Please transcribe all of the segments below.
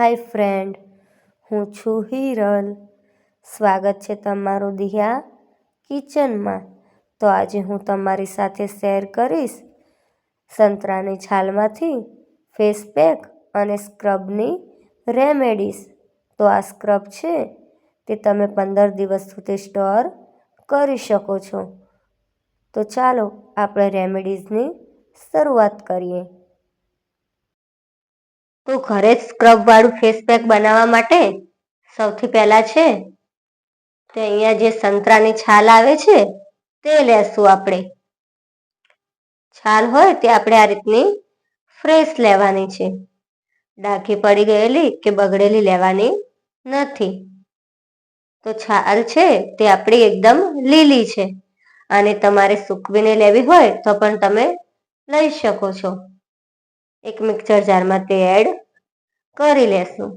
હાય friend, હું છું હિરલ. સ્વાગત છે તમારું દિયા કિચનમાં. તો આજે હું તમારી સાથે શેર કરીશ સંતરાની છાલમાંથી ફેસ પેક અને સ્ક્રબની રેમેડીઝ. તો આ સ્ક્રબ છે તે તમે પંદર દિવસ સુધી સ્ટોર કરી શકો છો. તો ચાલો આપણે રેમેડીઝની શરૂઆત કરીએ. તો ઘરે જ સ્ક્રબવાળું ફેસ પેક બનાવવા માટે સૌથી પહેલાં છે તે અહીંયા જે સંતરાની છાલ આવે છે, તે લેશું આપણે. છાલ હોય તે આપણે આ રીતની ફ્રેશ લેવાની છે. ડાઘી પડી ગયેલી કે બગડેલી લેવાની નથી. તો છાલ છે તે આપણી એકદમ લીલી છે. અને તમારે સૂકવીને લેવી હોય તો પણ તમે લઈ શકો છો. એક મિક્સર જારમાં તે એડ કરી લેશું.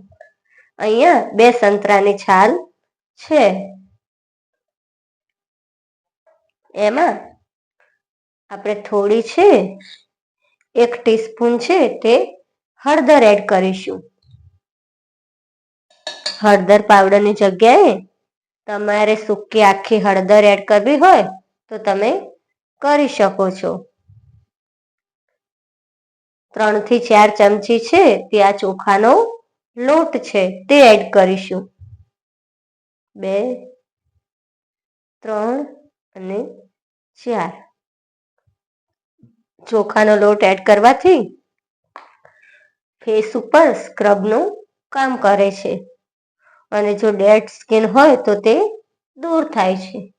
અહીંયા બે સંતરાની છાલ છે. એમાં આપણે થોડી છે, એક ટીસ્પૂન છે તે હળદર એડ કરીશું. હળદર પાવડરની જગ્યાએ તમારે સૂકી આખી હળદર એડ કરવી હોય તો તમે કરી શકો છો. ત્રણથી ચાર ચમચી છે, તે આ ચોખાનો લોટ છે, તે એડ કરીશું. બે, ત્રણ અને ચાર. ચોખાનો લોટ એડ કરવાથી ફેસ ઉપર સ્ક્રબનું કામ કરે છે. અને જો ડેડ સ્કિન હોય તો તે દૂર થાય છે.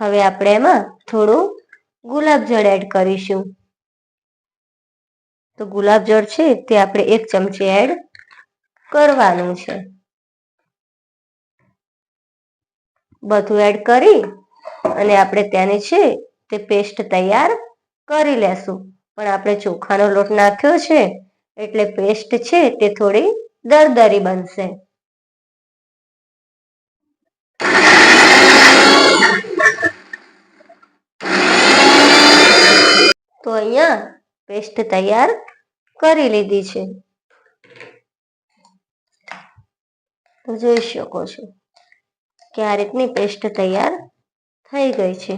હવે આપણે એમાં થોડું ગુલાબજળ એડ કરીશું. તો ગુલાબજળ છે તે આપણે એક ચમચી એડ કરવાનું છે. બધું એડ કરી અને આપણે ત્યાંની છે તે પેસ્ટ તૈયાર કરી લેશું. પણ આપણે ચોખાનો લોટ નાખ્યો છે એટલે પેસ્ટ છે તે થોડી દરદરી બનશે. તો અહીંયા પેસ્ટ તૈયાર કરી લીધી છે. તો જોઈ શકો છો કે આ રીતની પેસ્ટ તૈયાર થઈ ગઈ છે.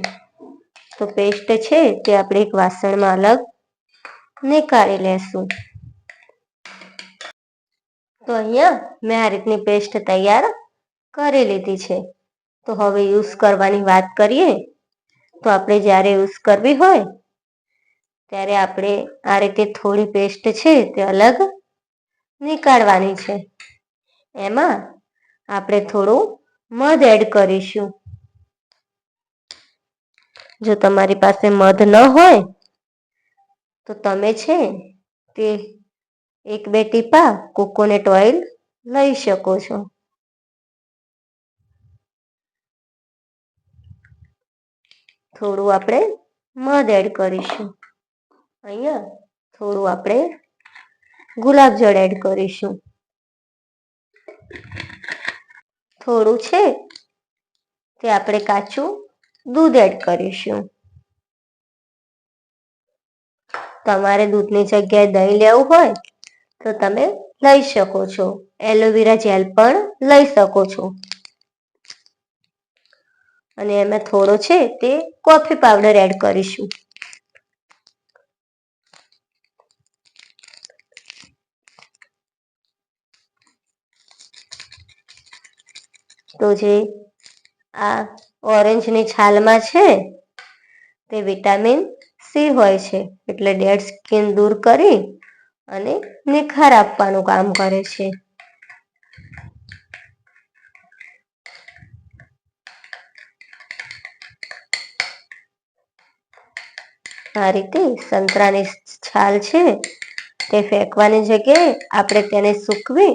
તો પેસ્ટ છે તે આપણે એક વાસણમાં અલગ નીકાળી લેશું. તો અહીંયા મેં આ રીતની પેસ્ટ તૈયાર કરી લીધી છે. તો હવે યુઝ કરવાની વાત કરીએ. તો આપણે જ્યારે યુઝ કરવી હોય ત્યારે આપણે આ રીતે થોડી પેસ્ટ છે તે અલગ નીકાળવાની છે. એમાં આપણે થોડું મધ એડ કરીશું. જો તમારી પાસે મધ ન હોય, તો તમે છે તે એક બે ટીપા કોકોનટ ઓઇલ લઈ શકો છો. થોડું આપણે મધ એડ કરીશું. અહીંયા થોડું આપણે ગુલાબજળ એડ કરીશું. થોડું છે તે આપણે કાચું દૂધ એડ કરીશું. તમારે દૂધની જગ્યાએ દહીં લેવું હોય તો તમે લઈ શકો છો. એલોવેરા જેલ પણ લઈ શકો છો. અને એમાં થોડો છે તે કોફી પાવડર એડ કરીશું. તો જે આ ઓરેન્જની છાલમાં છે, તે વિટામિન સી હોય છે. એટલે ડેડ સ્કિન દૂર કરી અને નિખાર આપવાનું કામ કરે છે. આ રીતે સંતરાની છાલ છે, તે ફેંકવાની જગ્યાએ આપણે તેને સૂકવી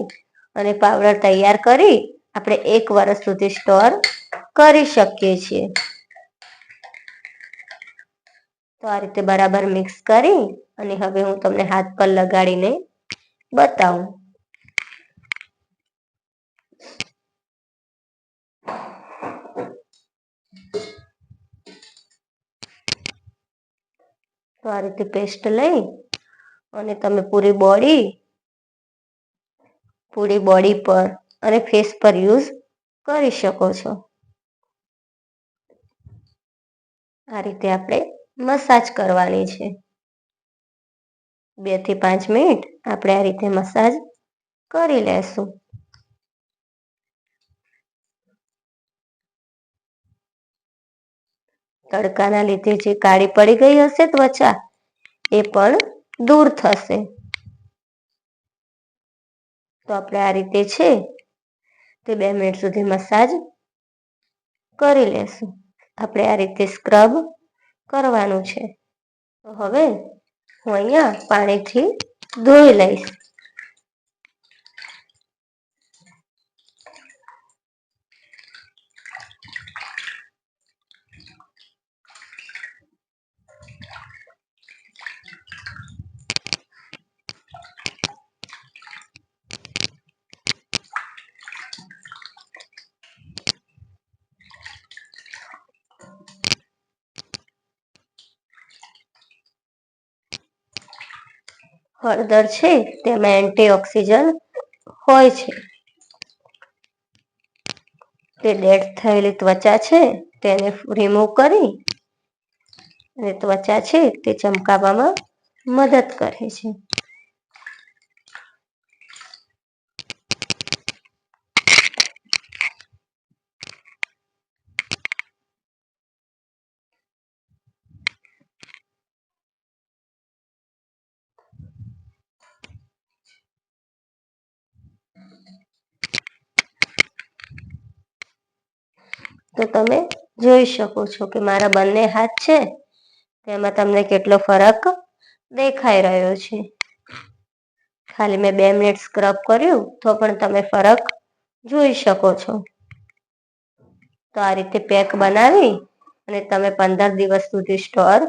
અને પાવડર તૈયાર કરી આપણે એક વર્ષ સુધી સ્ટોર કરી શકીએ છીએ. તો આ રીતે બરાબર મિક્સ કરી અને હવે હું તમને હાથ પર લગાડીને બતાવું. તો આ રીતે પેસ્ટ લઈ અને તમે પૂરી બોડી પૂરી બોડી પર અને ફેસ પર યુઝ કરી શકો છો. આ રીતે આપણે મસાજ કરવાની છે. બેથી પાંચ મિનિટ આપણે આ રીતે મસાજ કરી લેશું. તડકાના લીધે જે કાળી પડી ગઈ હશે ત્વચા, એ પણ દૂર થશે. તો આપણે આ રીતે છે તે બે મિનિટ સુધી મસાજ કરી લેશું. આપણે આ રીતે સ્ક્રબ કરવાનું છે. તો હવે હું અહીંયા પાણીથી ધોઈ લઈશ. હળદર છે, તેમાં એન્ટીઓક્સિજન હોય છે. તે ડેડ થયેલી ત્વચા છે, તેને રિમૂવ કરી અને ત્વચા છે, તે ચમકાવવામાં મદદ કરે છે. તો તમે જોઈ શકો છો કે મારા બંને હાથ છે. તેમાં તમને કેટલો ફરક દેખાઈ રહ્યો છે. ખાલી મેં બે મિનિટ સ્ક્રબ કર્યું, તો પણ તમે ફરક જોઈ શકો છો. તો આ રીતે પેક બનાવી અને તમે પંદર દિવસ સુધી સ્ટોર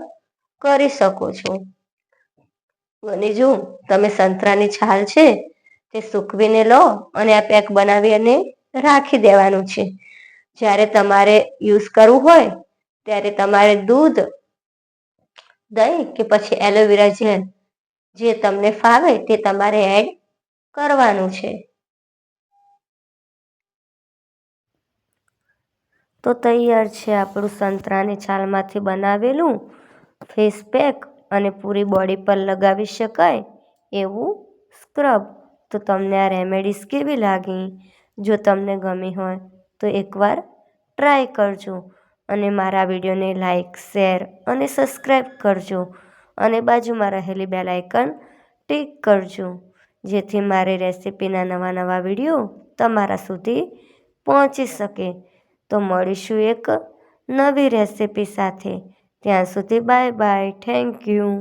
કરી શકો છો. અને જો તમે સંતરાની છાલ છે, તે સૂકવીને લો અને આ પેક બનાવી અને રાખી દેવાનું છે. જ્યારે તમારે યુઝ કરવું હોય, ત્યારે તમારે દૂધ, દહીં કે પછી એલોવેરા જેલ જે તમને ફાવે તે તમારે એડ કરવાનું છે. તો તૈયાર છે આપણું સંતરાની છાલમાંથી બનાવેલું ફેસ પેક અને પૂરી બોડી પર લગાવી શકાય એવું સ્ક્રબ તો તમને આ રેમેડીઝ કેવી લાગી? જો તમને ગમી હોય તો એકવાર ટ્રાય કરજો અને મારા વિડીયોને લાઇક શેર અને સબસ્ક્રાઈબ કરજો અને બાજુમાં રહેલી બેલ આઇકન ટિક કરજો, જેથી મારી રેસિપીના નવા નવા વીડિયો તમારા સુધી પહોંચી શકે. તો મળીશું એક નવી રેસિપી સાથે. ત્યાં સુધી બાય બાય. Thank you